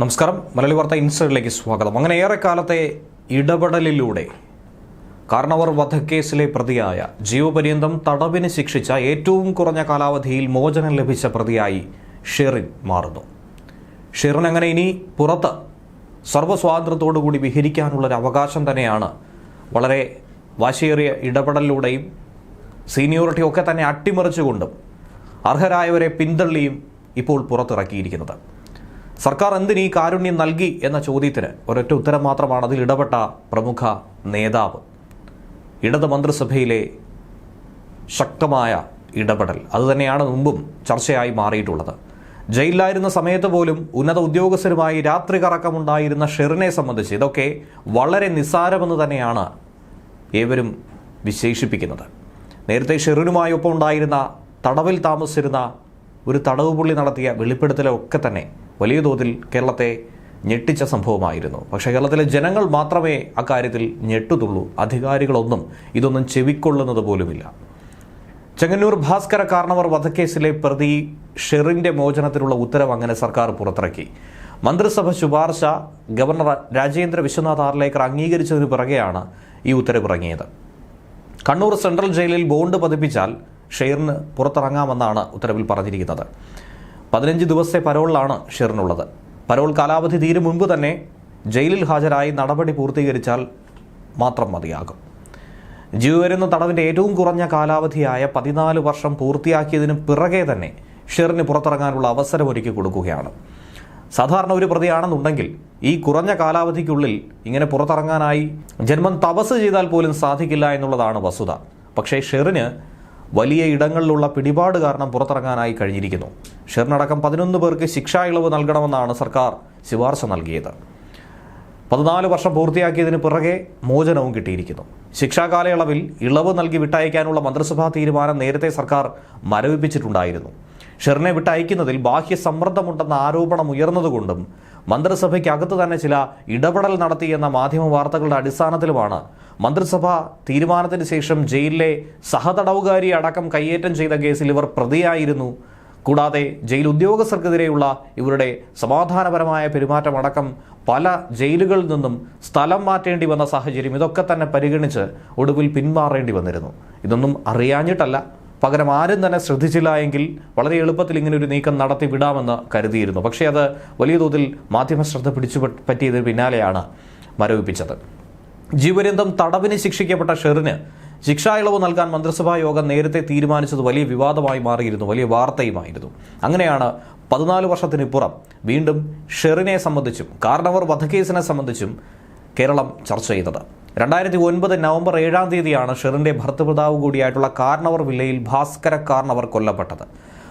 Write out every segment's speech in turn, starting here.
നമസ്കാരം. മലയാളി വാർത്ത ഇൻസൈഡിലേക്ക് സ്വാഗതം. അങ്ങനെ ഏറെക്കാലത്തെ ഇടപെടലിലൂടെ കാരണവർ വധക്കേസിലെ പ്രതിയായ ജീവപര്യന്തം തടവിന് ശിക്ഷിച്ച ഏറ്റവും കുറഞ്ഞ കാലാവധിയിൽ മോചനം ലഭിച്ച പ്രതിയായി ഷെറിൻ മാറുന്നു. ഷെറിൻ അങ്ങനെ ഇനി പുറത്ത് സർവസ്വാതന്ത്ര്യത്തോടുകൂടി വിഹരിക്കാനുള്ളൊരു അവകാശം തന്നെയാണ് വളരെ വാശിയേറിയ ഇടപെടലിലൂടെയും സീനിയോറിറ്റി ഒക്കെ തന്നെ അട്ടിമറിച്ചുകൊണ്ടും അർഹരായവരെ പിന്തള്ളിയും ഇപ്പോൾ പുറത്തിറക്കിയിരിക്കുന്നത്. സർക്കാർ എന്തിന് ഈ കാരുണ്യം നൽകി എന്ന ചോദ്യത്തിന് ഒരൊറ്റ ഉത്തരം മാത്രമാണ് അതിൽ ഇടപെട്ട പ്രമുഖ നേതാവ്. ഇടത് മന്ത്രിസഭയിലെ ശക്തമായ ഇടപെടൽ. അതുതന്നെയാണ് മുമ്പും ചർച്ചയായി മാറിയിട്ടുള്ളത്. ജയിലിലായിരുന്ന സമയത്ത് പോലും ഉന്നത ഉദ്യോഗസ്ഥരുമായി രാത്രി കറക്കമുണ്ടായിരുന്ന ഷെറിനെ സംബന്ധിച്ച് ഇതൊക്കെ വളരെ നിസ്സാരമെന്ന് തന്നെയാണ് ഏവരും വിശേഷിപ്പിക്കുന്നത്. നേരത്തെ ഷെറിനുമായി ഒപ്പം ഉണ്ടായിരുന്ന തടവിൽ താമസിച്ചിരുന്ന ഒരു തടവുപുള്ളി നടത്തിയ വെളിപ്പെടുത്തലൊക്കെ തന്നെ വലിയ തോതിൽ കേരളത്തെ ഞെട്ടിച്ച സംഭവമായിരുന്നു. പക്ഷേ കേരളത്തിലെ ജനങ്ങൾ മാത്രമേ അക്കാര്യത്തിൽ ഞെട്ടുതുള്ളൂ അധികാരികളൊന്നും ഇതൊന്നും ചെവിക്കൊള്ളുന്നത് പോലുമില്ല. ചെങ്ങന്നൂർ ഭാസ്കര കാരണവർ വധക്കേസിലെ പ്രതി ഷെറിന്റെ മോചനത്തിനുള്ള ഉത്തരവ് അങ്ങനെ സർക്കാർ പുറത്തിറക്കി. മന്ത്രിസഭ ശുപാർശ ഗവർണർ രാജേന്ദ്ര വിശ്വനാഥ് ആർലേക്കർ അംഗീകരിച്ചതിന് പിറകെയാണ് ഈ ഉത്തരവ് ഇറങ്ങിയത്. കണ്ണൂർ സെൻട്രൽ ജയിലിൽ ബോണ്ട് പതിപ്പിച്ചാൽ ഷെയറിന് പുറത്തിറങ്ങാമെന്നാണ് ഉത്തരവിൽ പറഞ്ഞിരിക്കുന്നത്. പതിനഞ്ച് ദിവസത്തെ പരോളിലാണ് ഷെറിനുള്ളത്. പരോൾ കാലാവധി തീരും മുൻപ് തന്നെ ജയിലിൽ ഹാജരായി നടപടി പൂർത്തീകരിച്ചാൽ മാത്രം മതിയാകും. ജീവരുന്ന തടവിന്റെ ഏറ്റവും കുറഞ്ഞ കാലാവധിയായ പതിനാല് വർഷം പൂർത്തിയാക്കിയതിനു പിറകെ തന്നെ ഷെറിന് പുറത്തിറങ്ങാനുള്ള അവസരം ഒരുക്കി കൊടുക്കുകയാണ്. സാധാരണ ഒരു പ്രതിയാണെന്നുണ്ടെങ്കിൽ ഈ കുറഞ്ഞ കാലാവധിക്കുള്ളിൽ ഇങ്ങനെ പുറത്തിറങ്ങാനായി ജന്മം തപസ് ചെയ്താൽ പോലും സാധിക്കില്ല എന്നുള്ളതാണ് വസ്തുത. പക്ഷേ ഷെറിന് വലിയ ഇടങ്ങളിലുള്ള പിടിപാട് കാരണം പുറത്തിറങ്ങാനായി കഴിഞ്ഞിരിക്കുന്നു. ഷെറിനടക്കം പതിനൊന്ന് പേർക്ക് ശിക്ഷാ ഇളവ് നൽകണമെന്നാണ് സർക്കാർ ശുപാർശ നൽകിയത്. പതിനാല് വർഷം പൂർത്തിയാക്കിയതിന് പിറകെ മോചനവും കിട്ടിയിരിക്കുന്നു. ശിക്ഷാ കാലയളവിൽ ഇളവ് നൽകി വിട്ടയക്കാനുള്ള മന്ത്രിസഭാ തീരുമാനം നേരത്തെ സർക്കാർ മരവിപ്പിച്ചിട്ടുണ്ടായിരുന്നു. ഷെറിനെ വിട്ടയക്കുന്നതിൽ ബാഹ്യ സമ്മർദ്ദമുണ്ടെന്ന ആരോപണം ഉയർന്നതുകൊണ്ടും മന്ത്രിസഭയ്ക്കകത്ത് തന്നെ ചില ഇടപെടൽ നടത്തിയെന്ന മാധ്യമ വാർത്തകളുടെ അടിസ്ഥാനത്തിലുമാണ് മന്ത്രിസഭ തീരുമാനത്തിന് ശേഷം ജയിലിലെ സഹതടവുകാരി അടക്കം കയ്യേറ്റം ചെയ്ത കേസിൽ ഇവർ പ്രതിയായിരുന്നു. കൂടാതെ ജയിൽ ഉദ്യോഗസ്ഥർക്കെതിരെയുള്ള ഇവരുടെ സമാധാനപരമായ പെരുമാറ്റമടക്കം പല ജയിലുകളിൽ നിന്നും സ്ഥലം മാറ്റേണ്ടി വന്ന സാഹചര്യം ഇതൊക്കെ തന്നെ പരിഗണിച്ച് ഒടുവിൽ പിന്മാറേണ്ടി വന്നിരുന്നു. ഇതൊന്നും അറിയാഞ്ഞിട്ടല്ല. പകരം ആരും തന്നെ ശ്രദ്ധിച്ചില്ല എങ്കിൽ വളരെ എളുപ്പത്തിൽ ഇങ്ങനെ ഒരു നീക്കം നടത്തി വിടാമെന്ന് കരുതിയിരുന്നു. പക്ഷേ അത് വലിയ തോതിൽ മാധ്യമ ശ്രദ്ധ പിടിച്ചു പറ്റിയതിന് പിന്നാലെയാണ് മരവിപ്പിച്ചത്. ജീവപര്യന്തം തടവിന് ശിക്ഷിക്കപ്പെട്ട ഷെറിന് ശിക്ഷാ ഇളവ് നൽകാൻ മന്ത്രിസഭാ യോഗം നേരത്തെ തീരുമാനിച്ചത് വലിയ വിവാദമായി മാറിയിരുന്നു വലിയ വാർത്തയുമായിരുന്നു. അങ്ങനെയാണ് പതിനാല് വർഷത്തിനിപ്പുറം വീണ്ടും ഷെറിനെ സംബന്ധിച്ചും കാരണവർ വധക്കേസിനെ സംബന്ധിച്ചും കേരളം ചർച്ച ചെയ്തത്. രണ്ടായിരത്തി ഒൻപത് നവംബർ ഏഴാം തീയതിയാണ് ഷെറിന്റെ ഭർത്തൃപിതാവ് കൂടിയായിട്ടുള്ള കാർണവർ വില്ലയിൽ ഭാസ്കര കാർണവർ കൊല്ലപ്പെട്ടത്.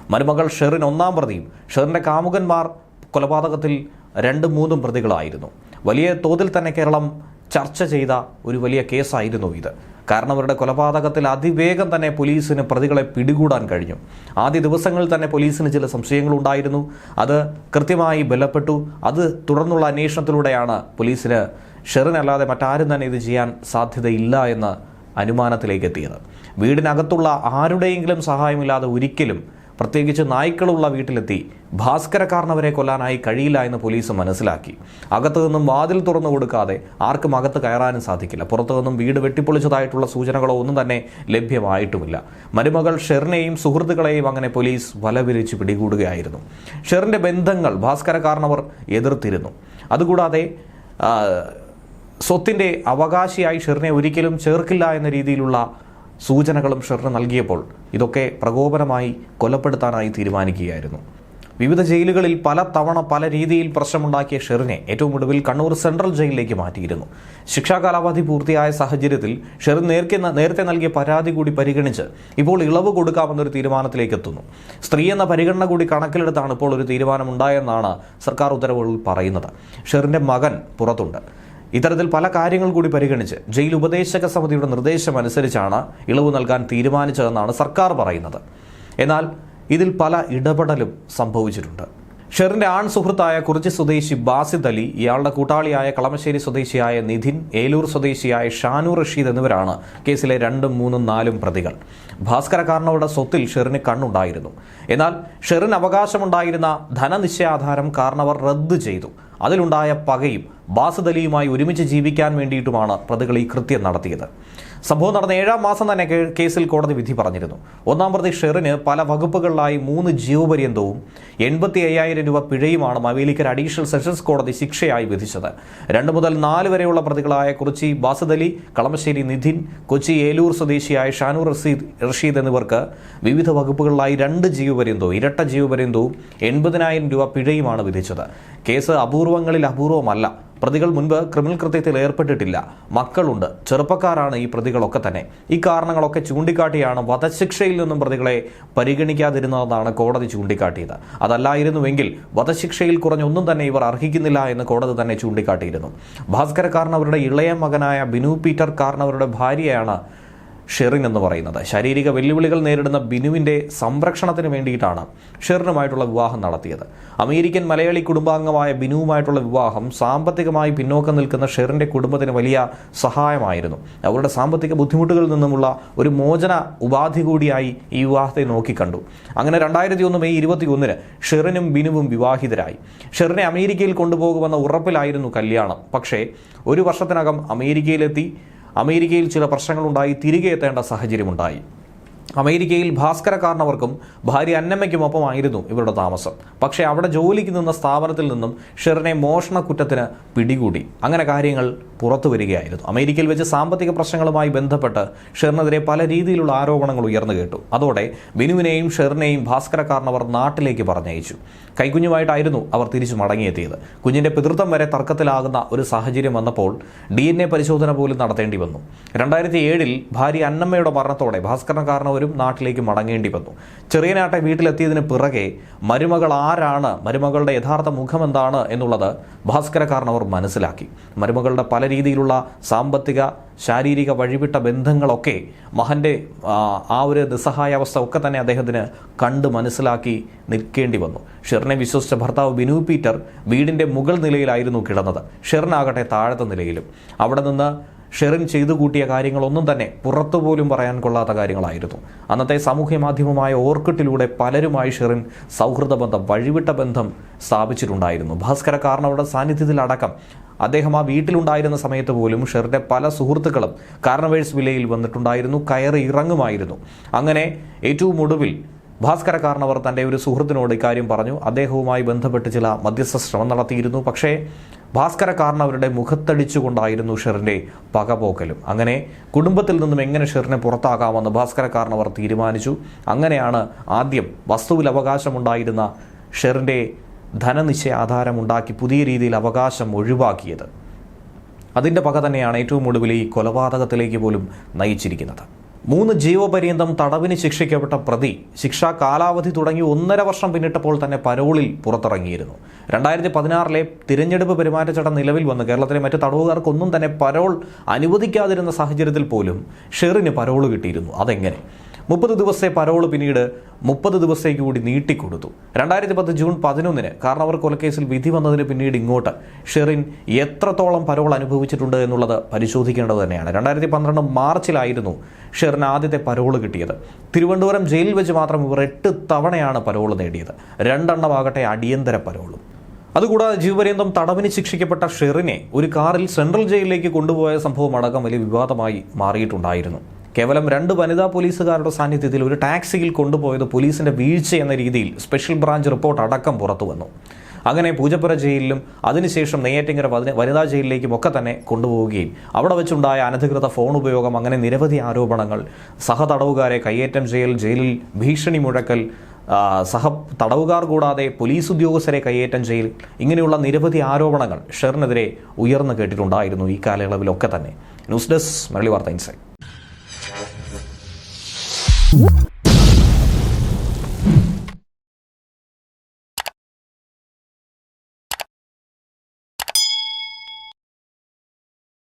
മരുമകൾ ഷെറിൻ ഒന്നാം പ്രതിയും ഷെറിന്റെ കാമുകന്മാർ കൊലപാതകത്തിൽ രണ്ടും മൂന്നും പ്രതികളായിരുന്നു. വലിയ തോതിൽ തന്നെ കേരളം ചർച്ച ചെയ്ത ഒരു വലിയ കേസായിരുന്നു ഇത്. കാരണം അവരുടെ കൊലപാതകത്തിൽ അതിവേഗം തന്നെ പോലീസിന് പ്രതികളെ പിടികൂടാൻ കഴിഞ്ഞു. ആദ്യ ദിവസങ്ങളിൽ തന്നെ പോലീസിന് ചില സംശയങ്ങളുണ്ടായിരുന്നു. അത് കൃത്യമായി ബലപ്പെട്ടു. അത് തുടർന്നുള്ള അന്വേഷണത്തിലൂടെയാണ് പോലീസിന് ഷെറിനല്ലാതെ മറ്റാരും തന്നെ ഇത് ചെയ്യാൻ സാധ്യതയില്ല എന്ന് അനുമാനത്തിലേക്ക് എത്തിയത്. വീടിനകത്തുള്ള ആരുടെയെങ്കിലും സഹായമില്ലാതെ ഒരിക്കലും പ്രത്യേകിച്ച് നായ്ക്കളുള്ള വീട്ടിലെത്തി ഭാസ്കരക്കാരനവരെ കൊല്ലാനായി കഴിയില്ല എന്ന് പോലീസ് മനസ്സിലാക്കി. അകത്തു നിന്നും വാതിൽ തുറന്നു കൊടുക്കാതെ ആർക്കും അകത്ത് കയറാനും സാധിക്കില്ല. പുറത്തു നിന്നും വീട് വെട്ടിപ്പൊളിച്ചതായിട്ടുള്ള സൂചനകളോ ഒന്നും തന്നെ ലഭ്യമായിട്ടുമില്ല. മരുമകൾ ഷെറിനെയും സുഹൃത്തുക്കളെയും അങ്ങനെ പോലീസ് വലവിരിച്ച് പിടികൂടുകയായിരുന്നു. ഷെറിന്റെ ബന്ധങ്ങൾ ഭാസ്കരക്കാരനവർ എതിർത്തിരുന്നു. അതുകൂടാതെ സ്വത്തിന്റെ അവകാശിയായി ഷെറിനെ ഒരിക്കലും ചേർക്കില്ല എന്ന രീതിയിലുള്ള സൂചനകളും ഷെറിന് നൽകിയപ്പോൾ ഇതൊക്കെ പ്രകോപനമായി കൊലപ്പെടുത്താനായി തീരുമാനിക്കുകയായിരുന്നു. വിവിധ ജയിലുകളിൽ പല തവണ പല രീതിയിൽ പ്രശ്നമുണ്ടാക്കിയ ഷെറിനെ ഏറ്റവും ഒടുവിൽ കണ്ണൂർ സെൻട്രൽ ജയിലിലേക്ക് മാറ്റിയിരുന്നു. ശിക്ഷാ കാലാവധി പൂർത്തിയായ സാഹചര്യത്തിൽ ഷെറിൻ നേർക്കെ നേരത്തെ നൽകിയ പരാതി കൂടി പരിഗണിച്ച് ഇപ്പോൾ ഇളവ് കൊടുക്കാമെന്നൊരു തീരുമാനത്തിലേക്ക് എത്തുന്നു സ്ത്രീ എന്ന പരിഗണന കൂടി കണക്കിലെടുത്താണ് ഇപ്പോൾ ഒരു തീരുമാനമുണ്ടായെന്നാണ് സർക്കാർ ഉത്തരവുകളിൽ പറയുന്നത്. ഷെറിന്റെ മകൻ പുറത്തുണ്ട്. ഇത്തരത്തിൽ പല കാര്യങ്ങൾ കൂടി പരിഗണിച്ച് ജയിൽ ഉപദേശക സമിതിയുടെ നിർദ്ദേശം അനുസരിച്ചാണ് ഇളവ് നൽകാൻ തീരുമാനിച്ചതെന്നാണ് സർക്കാർ പറയുന്നത്. എന്നാൽ ഇതിൽ പല ഇടപെടലും സംഭവിച്ചിട്ടുണ്ട്. ഷെറിന്റെ ആൺ സുഹൃത്തായ കുറിച്ചി സ്വദേശി ബാസിദ് അലി ഇയാളുടെ കൂട്ടാളിയായ കളമശ്ശേരി സ്വദേശിയായ നിധിൻ ഏലൂർ സ്വദേശിയായ ഷാനു റഷീദ് എന്നിവരാണ് കേസിലെ രണ്ടും മൂന്നും നാലും പ്രതികൾ. ഭാസ്കര കാരണവരുടെ സ്വത്തിൽ ഷെറിന് കണ്ണുണ്ടായിരുന്നു. എന്നാൽ ഷെറിന് അവകാശമുണ്ടായിരുന്ന ധനനിശ്ചയാധാരം കാരണവർ റദ്ദു ചെയ്തു. അതിലുണ്ടായ പകയും ബാസുദലിയുമായി ഒരുമിച്ച് ജീവിക്കാൻ വേണ്ടിയിട്ടുമാണ് പ്രതികൾ ഈ കൃത്യം നടത്തിയത്. സംഭവം നടന്ന ഏഴാം മാസം തന്നെ കേസിൽ കോടതി വിധി പറഞ്ഞിരുന്നു. ഒന്നാം പ്രതി ഷെറിന് പല വകുപ്പുകളിലായി മൂന്ന് ജീവപര്യന്തവും എൺപത്തി അയ്യായിരം രൂപ പിഴയുമാണ് മവേലിക്കർ അഡീഷണൽ സെഷൻസ് കോടതി ശിക്ഷയായി വിധിച്ചത്. രണ്ട് മുതൽ നാല് വരെയുള്ള പ്രതികളായ കുറിച്ചി ബാസദലി കളമശ്ശേരി നിധിൻ കൊച്ചി ഏലൂർ സ്വദേശിയായ ഷാനൂർ റഷീദ് റഷീദ് എന്നിവർക്ക് വിവിധ വകുപ്പുകളിലായി രണ്ട് ജീവപര്യന്തവും ഇരട്ട ജീവപര്യന്തവും എൺപതിനായിരം രൂപ പിഴയുമാണ് വിധിച്ചത്. കേസ് അപൂർവങ്ങളിൽ അപൂർവമല്ല. പ്രതികൾ മുൻപ് ക്രിമിനൽ കൃത്യത്തിൽ ഏർപ്പെട്ടിട്ടില്ല. മക്കളുണ്ട്. ചെറുപ്പക്കാരാണ് ഈ പ്രതികളൊക്കെ തന്നെ. ഈ കാരണങ്ങളൊക്കെ ചൂണ്ടിക്കാട്ടിയാണ് വധശിക്ഷയിൽ നിന്നും പ്രതികളെ പരിഗണിക്കാതിരുന്നതെന്നാണ് കോടതി ചൂണ്ടിക്കാട്ടിയത്. അതല്ലായിരുന്നുവെങ്കിൽ വധശിക്ഷയിൽ കുറഞ്ഞൊന്നും തന്നെ ഇവർ അർഹിക്കുന്നില്ല എന്ന് കോടതി തന്നെ ചൂണ്ടിക്കാട്ടിയിരുന്നു. ഭാസ്കര കാരണവരുടെ ഇളയ മകനായ ബിനു പീറ്റർ കാരണവരുടെ ഭാര്യയാണ് ഷെറിൻ എന്ന് പറയുന്നത്. ശാരീരിക വെല്ലുവിളികൾ നേരിടുന്ന ബിനുവിന്റെ സംരക്ഷണത്തിന് വേണ്ടിയിട്ടാണ് ഷെറിനുമായിട്ടുള്ള വിവാഹം നടത്തിയത്. അമേരിക്കൻ മലയാളി കുടുംബാംഗമായ ബിനുവുമായിട്ടുള്ള വിവാഹം സാമ്പത്തികമായി പിന്നോക്കം നിൽക്കുന്ന ഷെറിന്റെ കുടുംബത്തിന് വലിയ സഹായമായിരുന്നു. അവരുടെ സാമ്പത്തിക ബുദ്ധിമുട്ടുകളിൽ നിന്നുമുള്ള ഒരു മോചന ഉപാധി കൂടിയായി ഈ വിവാഹത്തെ നോക്കിക്കണ്ടു. അങ്ങനെ രണ്ടായിരത്തി ഒന്ന് മെയ് ഇരുപത്തി ഒന്നിന് ഷെറിനും ബിനുവും വിവാഹിതരായി. ഷെറിനെ അമേരിക്കയിൽ കൊണ്ടുപോകുമെന്ന ഉറപ്പിലായിരുന്നു കല്യാണം. പക്ഷേ ഒരു വർഷത്തിനകം അമേരിക്കയിലെത്തി അമേരിക്കയിൽ ചില പ്രശ്നങ്ങളുണ്ടായി തിരികെ എത്തേണ്ട സാഹചര്യമുണ്ടായി. അമേരിക്കയിൽ ഭാസ്കര കാരണവർക്കും ഭാര്യ അന്നമ്മയ്ക്കുമൊപ്പമായിരുന്നു ഇവരുടെ താമസം. പക്ഷേ അവിടെ ജോലിക്ക് നിന്ന സ്ഥാപനത്തിൽ നിന്നും ഷെറിനെ മോഷണ കുറ്റത്തിന് പിടികൂടി. അങ്ങനെ കാര്യങ്ങൾ പുറത്തു വരികയായിരുന്നു. അമേരിക്കയിൽ വെച്ച് സാമ്പത്തിക പ്രശ്നങ്ങളുമായി ബന്ധപ്പെട്ട് ഷെറിനെതിരെ പല രീതിയിലുള്ള ആരോപണങ്ങൾ ഉയർന്നു കേട്ടു. അതോടെ ബിനുവിനെയും ഷെറിനെയും ഭാസ്കര കാരണവർ നാട്ടിലേക്ക് പറഞ്ഞയച്ചു. കൈക്കുഞ്ഞുമായിട്ടായിരുന്നു അവർ തിരിച്ചു മടങ്ങിയെത്തിയത്. കുഞ്ഞിന്റെ പിതൃത്വം വരെ തർക്കത്തിലാകുന്ന ഒരു സാഹചര്യം വന്നപ്പോൾ ഡി പരിശോധന പോലും നടത്തേണ്ടി വന്നു. രണ്ടായിരത്തി ഏഴിൽ ഭാര്യ അന്നമ്മയുടെ മരണത്തോടെ ഭാസ്കരൻ കാരണവരും നാട്ടിലേക്ക് മടങ്ങേണ്ടി വന്നു. ചെറിയനാട്ടെ വീട്ടിലെത്തിയതിന് പിറകെ മരുമകൾ ആരാണ് മരുമകളുടെ യഥാർത്ഥ മുഖം എന്താണ് എന്നുള്ളത് ഭാസ്കര കാരണവർ മനസ്സിലാക്കി. മരുമകളുടെ പല രീതിയിലുള്ള സാമ്പത്തിക ശാരീരിക വഴിവിട്ട ബന്ധങ്ങളൊക്കെ മഹന്റെ ആ ഒരു നിസ്സഹായാവസ്ഥ ഒക്കെ തന്നെ അദ്ദേഹത്തിന് കണ്ട് മനസ്സിലാക്കി നിൽക്കേണ്ടി വന്നു. ഷെറിനെ വിശ്വസിച്ച ഭർത്താവ് ബിനു പീറ്റർ വീടിന്റെ മുകൾ നിലയിലായിരുന്നു കിടന്നത്. ഷെറിനാകട്ടെ താഴത്തെ നിലയിലും. അവിടെ നിന്ന് ഷെറിൻ ചെയ്തു കൂട്ടിയ കാര്യങ്ങളൊന്നും തന്നെ പുറത്തുപോലും പറയാൻ കൊള്ളാത്ത കാര്യങ്ങളായിരുന്നു. അന്നത്തെ സാമൂഹ്യ മാധ്യമമായ ഓർക്കിട്ടിലൂടെ പലരുമായി ഷെറിൻ സൗഹൃദ ബന്ധം വഴിവിട്ട ബന്ധം സ്ഥാപിച്ചിട്ടുണ്ടായിരുന്നു. ഭാസ്കര കാരണവരുടെ സാന്നിധ്യത്തിലടക്കം അദ്ദേഹം ആ വീട്ടിലുണ്ടായിരുന്ന സമയത്ത് പോലും ഷെറിന്റെ പല സുഹൃത്തുക്കളും കാർണവേഴ്സ് വിലയിൽ വന്നിട്ടുണ്ടായിരുന്നു കയറി ഇറങ്ങുമായിരുന്നു. അങ്ങനെ ഏറ്റവും ഒടുവിൽ ഭാസ്കര കാരണവർ തന്റെ ഒരു സുഹൃത്തിനോട് ഇക്കാര്യം പറഞ്ഞു. അദ്ദേഹവുമായി ബന്ധപ്പെട്ട് ചില മധ്യസ്ഥ ശ്രമം നടത്തിയിരുന്നു. പക്ഷേ ഭാസ്കര കാരണവരുടെ മുഖത്തടിച്ചുകൊണ്ടായിരുന്നു ഷെറിന്റെ പകപോക്കലും. അങ്ങനെ കുടുംബത്തിൽ നിന്നും എങ്ങനെ ഷെറിനെ പുറത്താകാമെന്ന് ഭാസ്കര കാരണവർ തീരുമാനിച്ചു. അങ്ങനെയാണ് ആദ്യം വസ്തുവിൽ അവകാശമുണ്ടായിരുന്ന ഷെറിന്റെ ധനനിശ്ചയ ആധാരമുണ്ടാക്കി പുതിയ രീതിയിൽ അവകാശം ഒഴിവാക്കിയത്. അതിന്റെ പക തന്നെയാണ് ഏറ്റവും ഒടുവിൽ ഈ കൊലപാതകത്തിലേക്ക് പോലും നയിച്ചിരിക്കുന്നത്. മൂന്ന് ജീവപര്യന്തം തടവിന് ശിക്ഷിക്കപ്പെട്ട പ്രതി ശിക്ഷാ കാലാവധി തുടങ്ങി ഒന്നര വർഷം പിന്നിട്ടപ്പോൾ തന്നെ പരോളിൽ പുറത്തിറങ്ങിയിരുന്നു. രണ്ടായിരത്തി പതിനാറിലെ തിരഞ്ഞെടുപ്പ് പെരുമാറ്റച്ചട്ടം നിലവിൽ വന്ന്. കേരളത്തിലെ മറ്റ് തടവുകാർക്കൊന്നും തന്നെ പരോൾ അനുവദിക്കാതിരുന്ന സാഹചര്യത്തിൽ പോലും ഷെറിന് പരോൾ കിട്ടിയിരുന്നു. അതെങ്ങനെ? മുപ്പത് ദിവസത്തെ പരോൾ പിന്നീട് മുപ്പത് ദിവസത്തേക്ക് കൂടി നീട്ടിക്കൊടുത്തു. രണ്ടായിരത്തി പത്ത് ജൂൺ പതിനൊന്നിന് കാരണവർ കൊലക്കേസിൽ വിധി വന്നതിന് പിന്നീട് ഇങ്ങോട്ട് ഷെറിൻ എത്രത്തോളം പരോൾ അനുഭവിച്ചിട്ടുണ്ട് എന്നുള്ളത് പരിശോധിക്കേണ്ടത് തന്നെയാണ്. രണ്ടായിരത്തി പന്ത്രണ്ട് മാർച്ചിലായിരുന്നു ഷെറിന് ആദ്യത്തെ പരോൾ കിട്ടിയത്. തിരുവനന്തപുരം ജയിലിൽ വെച്ച് മാത്രം ഇവർ എട്ട് തവണയാണ് പരോൾ നേടിയത്. രണ്ടെണ്ണമാകട്ടെ അടിയന്തര പരോളും. അതുകൂടാതെ ജീവപര്യന്തം തടവിന് ശിക്ഷിക്കപ്പെട്ട ഷെറിനെ ഒരു കാറിൽ സെൻട്രൽ ജയിലിലേക്ക് കൊണ്ടുപോയ സംഭവം അടക്കം വലിയ വിവാദമായി മാറിയിട്ടുണ്ടായിരുന്നു. കേവലം രണ്ട് വനിതാ പോലീസുകാരുടെ സാന്നിധ്യത്തിൽ ഒരു ടാക്സിയിൽ കൊണ്ടുപോയത് പോലീസിന്റെ വീഴ്ച എന്ന രീതിയിൽ സ്പെഷ്യൽ ബ്രാഞ്ച് റിപ്പോർട്ട് അടക്കം പുറത്തു വന്നു. അങ്ങനെ പൂജപ്പുര ജയിലിലും അതിനുശേഷം നെയ്യാറ്റിങ്കര വനിതാ ജയിലിലേക്കും ഒക്കെ തന്നെ കൊണ്ടുപോവുകയും അവിടെ വെച്ചുണ്ടായ അനധികൃത ഫോൺ ഉപയോഗം അങ്ങനെ നിരവധി ആരോപണങ്ങൾ. സഹതടവുകാരെ കയ്യേറ്റം ചെയ്യൽ ജയിലിൽ ഭീഷണി മുഴക്കൽ സഹ തടവുകാർ കൂടാതെ പോലീസ് ഉദ്യോഗസ്ഥരെ കയ്യേറ്റം ചെയ്യൽ ഇങ്ങനെയുള്ള നിരവധി ആരോപണങ്ങൾ ഷെറിനെതിരെ ഉയർന്നു കേട്ടിട്ടുണ്ടായിരുന്നു ഈ കാലയളവിലൊക്കെ തന്നെ. ന്യൂസ് ഡെസ്ക് മരളി വാർത്ത ഇൻസൈറ്റ്. Whoop.